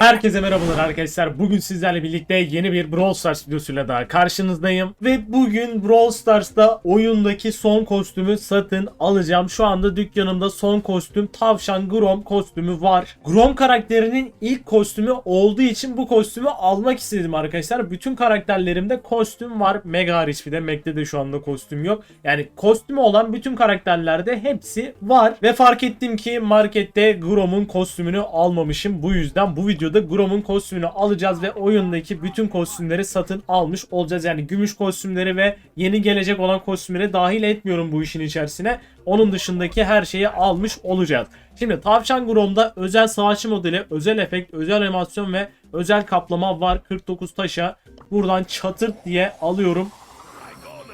Herkese merhabalar arkadaşlar. Bugün sizlerle birlikte yeni bir Brawl Stars videosuyla daha karşınızdayım. Ve bugün Brawl Stars'ta oyundaki son kostümü satın alacağım. Şu anda dükkanımda son kostüm Tavşan Grom kostümü var. Grom karakterinin ilk kostümü olduğu için bu kostümü almak istedim arkadaşlar. Bütün karakterlerimde kostüm var. Mega hariç bir de Mac'te de şu anda kostüm yok. Yani kostümü olan bütün karakterlerde hepsi var. Ve fark ettim ki markette Grom'un kostümünü almamışım. Bu yüzden bu videoda Grom'un kostümünü alacağız ve oyundaki bütün kostümleri satın almış olacağız. Yani gümüş kostümleri ve yeni gelecek olan kostümleri dahil etmiyorum bu işin içerisine. Onun dışındaki her şeyi almış olacağız. Şimdi Tavşan Grom'da özel savaşçı modeli, özel efekt, özel animasyon ve özel kaplama var. 49 taşa buradan çatırt diye alıyorum.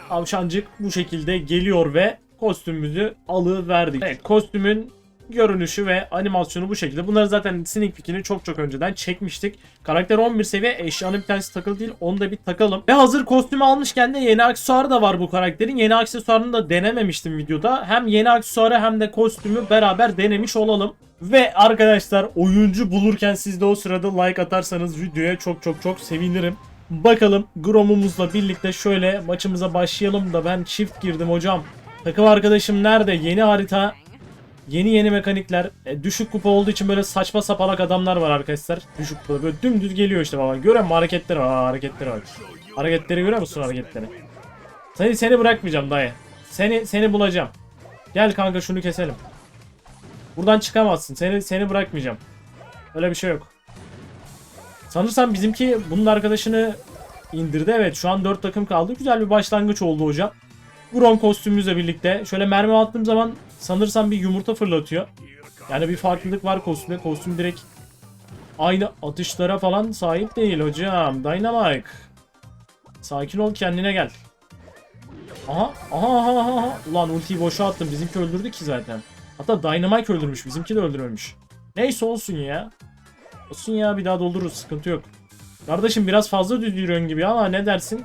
Tavşancık bu şekilde geliyor ve kostümümüzü alıverdik. Evet kostümün görünüşü ve animasyonu bu şekilde. Bunları zaten sneak peek'ini çok çok önceden çekmiştik. Karakter 11 seviye eşyanın bir tanesi takılı değil. Onu da bir takalım. Ve hazır kostümü almışken de yeni aksesuarı da var bu karakterin. Yeni aksesuarını da denememiştim videoda. Hem yeni aksesuarı hem de kostümü beraber denemiş olalım. Ve arkadaşlar oyuncu bulurken siz de o sırada like atarsanız videoya çok çok çok sevinirim. Bakalım Grom'umuzla birlikte şöyle maçımıza başlayalım da ben çift girdim hocam. Takım arkadaşım nerede? Yeni harita. Yeni yeni mekanikler. E, düşük kupa olduğu için böyle saçma sapalak adamlar var arkadaşlar. Düşük kupa. Böyle dümdüz geliyor işte baba. Görüyor musun hareketleri var. Aa, hareketleri var. Hareketleri görüyor musun hareketleri? Seni seni bırakmayacağım dayı. Seni seni bulacağım. Gel kanka şunu keselim. Buradan çıkamazsın. Seni seni bırakmayacağım. Öyle bir şey yok. Sanırsam bizimki bunun arkadaşını indirdi. Evet şu an 4 takım kaldı. Güzel bir başlangıç oldu hocam. Grom kostümümüzle birlikte şöyle mermi attığım zaman sanırsam bir yumurta fırlatıyor. Yani bir farklılık var kostümde. Kostüm direkt aynı atışlara falan sahip değil hocam. Dynamite. Sakin ol kendine gel. Aha aha aha aha. Ulan ultiyi boşa attım. Bizimki öldürdü ki zaten. Hatta Dynamite öldürmüş. Bizimki de öldürmemiş. Neyse olsun ya. Olsun ya bir daha doldururuz. Sıkıntı yok. Kardeşim biraz fazla düz yürüyorsun gibi ama ne dersin?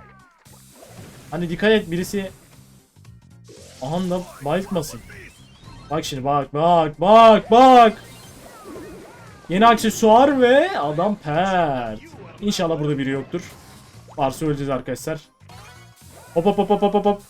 Hani dikkat et birisi Aha da bayıltmasın. Bak şimdi bak bak bak bak. Yeni aksesuar ve adam pert. İnşallah burada biri yoktur. Varsa öleceğiz arkadaşlar. Hop hop hop hop hop hop.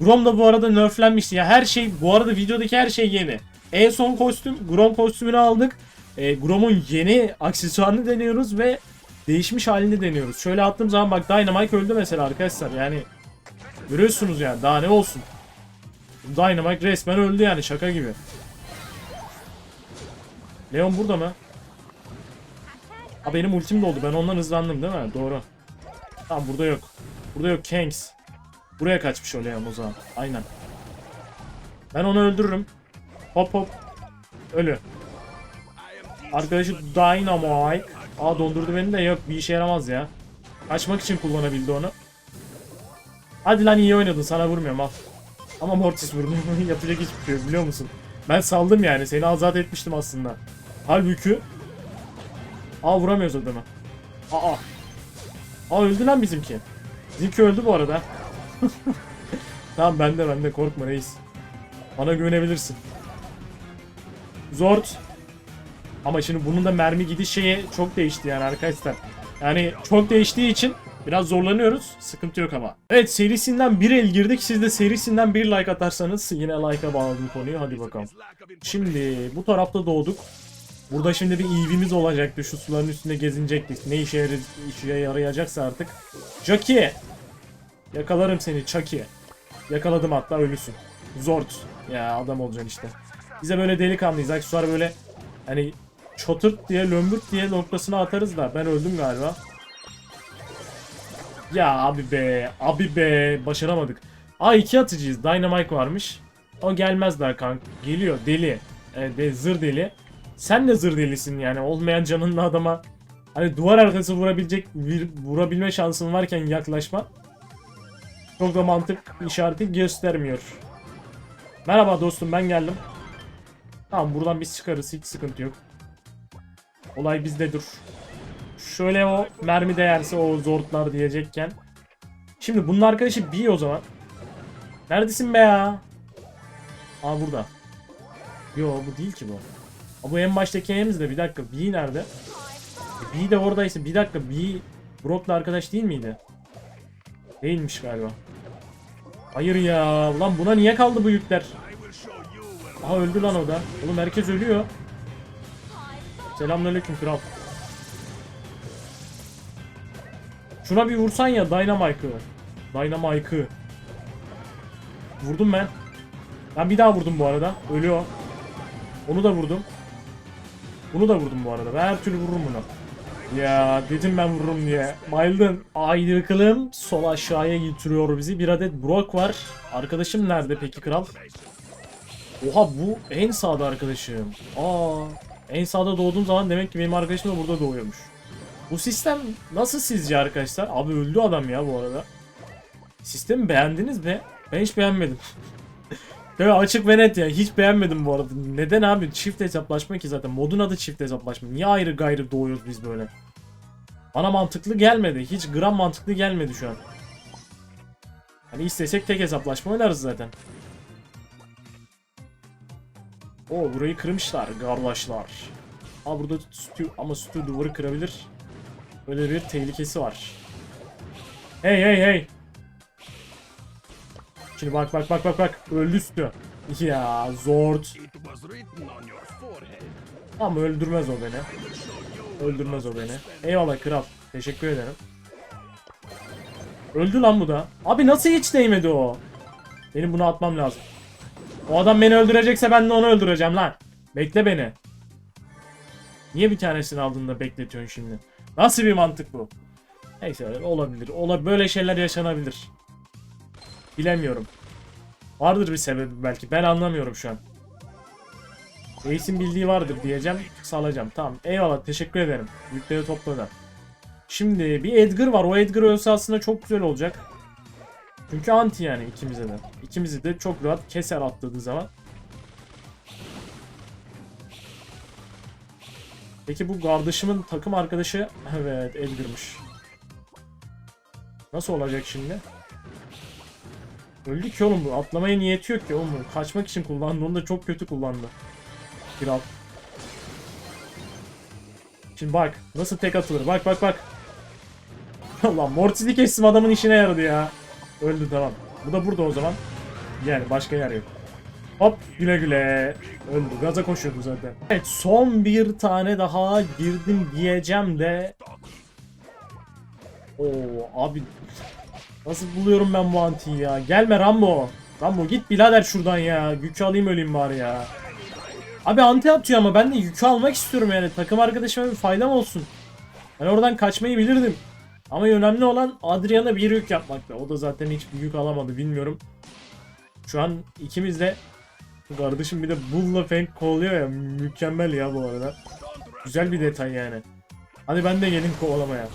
Grom da bu arada nerflenmişti. Ya her şey bu arada videodaki her şey yeni. En son kostüm Grom kostümünü aldık. E, Grom'un yeni aksesuarını deniyoruz ve değişmiş halini deniyoruz. Şöyle attığım zaman bak Dynamite öldü mesela arkadaşlar. Yani görüyorsunuz yani daha ne olsun. Dynamite resmen öldü yani şaka gibi. Leon burada mı? Ha benim ultim doldu. Ben ondan hızlandım değil mi? Doğru. Tamam burada yok. Burada yok Kanks. Buraya kaçmış o Leon o zaman. Aynen. Ben onu öldürürüm. Hop hop. Ölü. Arkadaşı Dynamite. Aa dondurdu beni de yok bir işe yaramaz ya. Kaçmak için kullanabildi onu. Hadi lan iyi oynadın sana vurmuyorum al. Ama Mortis vurdu. Yapacak hiçbir şey yok biliyor musun? Ben saldım yani. Seni azat etmiştim aslında. Halbuki... Aa vuramıyoruz adamı. Aa. Aa öldü lan bizimki. Bizimki öldü bu arada. tamam bende bende korkma reis. Bana güvenebilirsin. Zord. Ama şimdi bunun da mermi gidiş şeyi çok değişti yani arkadaşlar. Yani çok değiştiği için Biraz zorlanıyoruz. Sıkıntı yok ama. Evet serisinden bir el girdik. Siz de serisinden bir like atarsanız yine like'a bağladım konuyu. Hadi bakalım. Şimdi bu tarafta doğduk. Burada şimdi bir EV'miz olacaktı. Şu suların üstünde gezinecektik. Ne işe, işe yarayacaksa artık. Jackie. Yakalarım seni Chucky. Yakaladım hatta ölüsün. Zord. Ya adam olacaksın işte. Bize böyle delikanlıyız. Aksesuar böyle hani çotırt diye lömbürt diye noktasına atarız da ben öldüm galiba. Ya abi be. Abi be. Başaramadık. A2 atıcıyız. Dynamite varmış. O gelmez daha kank. Geliyor deli. E, de, zır deli. Sen de zır delisin yani. Olmayan canınla adama hani duvar arkası vurabilecek vurabilme şansın varken yaklaşma. Çok da mantık işareti göstermiyor. Merhaba dostum ben geldim. Tamam buradan biz çıkarız hiç sıkıntı yok. Olay bizde dur şöyle o mermi değerse o zortlar diyecekken. Şimdi bunun arkadaşı B o zaman. Neredesin be ya? Aa burada. Yo bu değil ki bu. Aa, bu en baştaki E'miz de bir dakika B nerede? B de oradaysa bir dakika B Brock'la arkadaş değil miydi? Değilmiş galiba. Hayır ya. Ulan buna niye kaldı bu yükler? Aha öldü lan o da. Oğlum herkes ölüyor. Selamünaleyküm kral. Şuna bir vursan ya Dynamike'ı. Dynamike'ı. Vurdum ben. Ben bir daha vurdum bu arada. Ölüyor. Onu da vurdum. Bunu da vurdum bu arada. Ben her türlü vururum bunu. Ya dedim ben vururum diye. Bayıldım. Haydi bakalım. Sol aşağıya getiriyor bizi. Bir adet Brock var. Arkadaşım nerede peki kral? Oha bu en sağda arkadaşım. Aa, en sağda doğduğum zaman demek ki benim arkadaşım da burada doğuyormuş. Bu sistem nasıl sizce arkadaşlar? Abi öldü adam ya bu arada. Sistemi beğendiniz mi? Ben hiç beğenmedim. Böyle açık ve net ya. Hiç beğenmedim bu arada. Neden abi? Çift hesaplaşma ki zaten. Modun adı çift hesaplaşma. Niye ayrı gayrı doğuyoruz biz böyle? Bana mantıklı gelmedi. Hiç gram mantıklı gelmedi şu an. Hani istesek tek hesaplaşma oynarız zaten. O burayı kırmışlar kardeşler. Ha burada stü ama stü duvarı kırabilir. Böyle bir tehlikesi var. Hey hey hey. Şimdi bak bak bak bak bak öldü üstü. Ya zord. Ama öldürmez o beni. Öldürmez o beni. Eyvallah kral. Teşekkür ederim. Öldü lan bu da. Abi nasıl hiç değmedi o? Benim bunu atmam lazım. O adam beni öldürecekse ben de onu öldüreceğim lan. Bekle beni. Niye bir tanesini aldığında bekletiyorsun şimdi? Nasıl bir mantık bu? Neyse olabilir. Ola böyle şeyler yaşanabilir. Bilemiyorum. Vardır bir sebebi belki. Ben anlamıyorum şu an. Reis'in bildiği vardır diyeceğim. Salacağım. Tamam. Eyvallah. Teşekkür ederim. Yükleri topladı. Şimdi bir Edgar var. O Edgar ölse aslında çok güzel olacak. Çünkü anti yani ikimize de. İkimizi de çok rahat keser atladığı zaman. Peki bu kardeşimin takım arkadaşı evet Edgar'mış. Nasıl olacak şimdi? Öldü ki oğlum bu. Atlamaya niyeti yok ki oğlum. bu. Kaçmak için kullandı. Onu da çok kötü kullandı. Kral. Şimdi bak. Nasıl tek atılır. Bak bak bak. Allah Mortis'i kestim adamın işine yaradı ya. Öldü tamam. Bu da burada o zaman. Yani başka yer yok. Hop güle güle. Öldü. Gaza koşuyordu zaten. Evet son bir tane daha girdim diyeceğim de. Oo abi. Nasıl buluyorum ben bu antiyi ya. Gelme Rambo. Rambo git birader şuradan ya. Yükü alayım öleyim bari ya. Abi anti atıyor ama ben de yükü almak istiyorum yani. Takım arkadaşıma bir faydam olsun. Ben oradan kaçmayı bilirdim. Ama önemli olan Adrian'a bir yük yapmakta. O da zaten hiçbir yük alamadı bilmiyorum. Şu an ikimiz de kardeşim bir de Bull'la Fang kovalıyor ya. Mükemmel ya bu arada. Güzel bir detay yani. Hadi ben de gelin kovalamaya.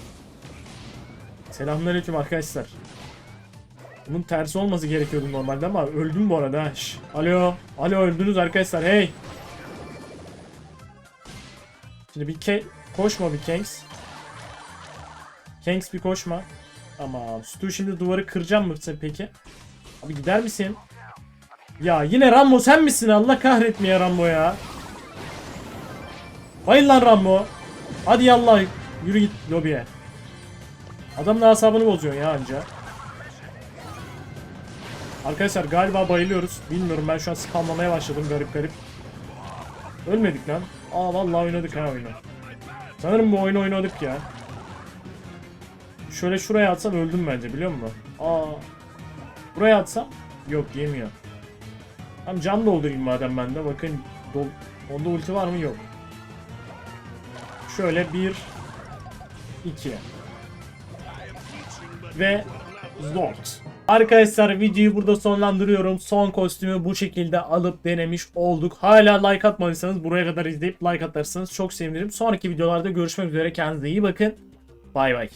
Selamünaleyküm arkadaşlar. Bunun tersi olması gerekiyordu normalde ama öldüm bu arada. Şş. Alo. Alo öldünüz arkadaşlar. Hey. Şimdi bir ke koşma bir Kanks. Kanks bir koşma. Tamam. Stu şimdi duvarı kıracağım mı peki? Abi gider misin? Ya yine Rambo sen misin? Allah kahretmeye Rambo ya. Bayıl lan Rambo. Hadi yallah. Yürü git lobiye. Adamın asabını bozuyorsun ya anca. Arkadaşlar galiba bayılıyoruz. Bilmiyorum ben şu an spamlamaya başladım garip garip. Ölmedik lan. Aa vallahi oynadık ha oyunu. Sanırım bu oyunu oynadık ya. Şöyle şuraya atsam öldüm bence biliyor musun? Aa. Buraya atsam yok yemiyor. Tam can doldurayım madem bende. Bakın dol onda ulti var mı? Yok. Şöyle bir iki ve Zord. Arkadaşlar videoyu burada sonlandırıyorum. Son kostümü bu şekilde alıp denemiş olduk. Hala like atmadıysanız buraya kadar izleyip like atarsanız çok sevinirim. Sonraki videolarda görüşmek üzere. Kendinize iyi bakın. Bay bay.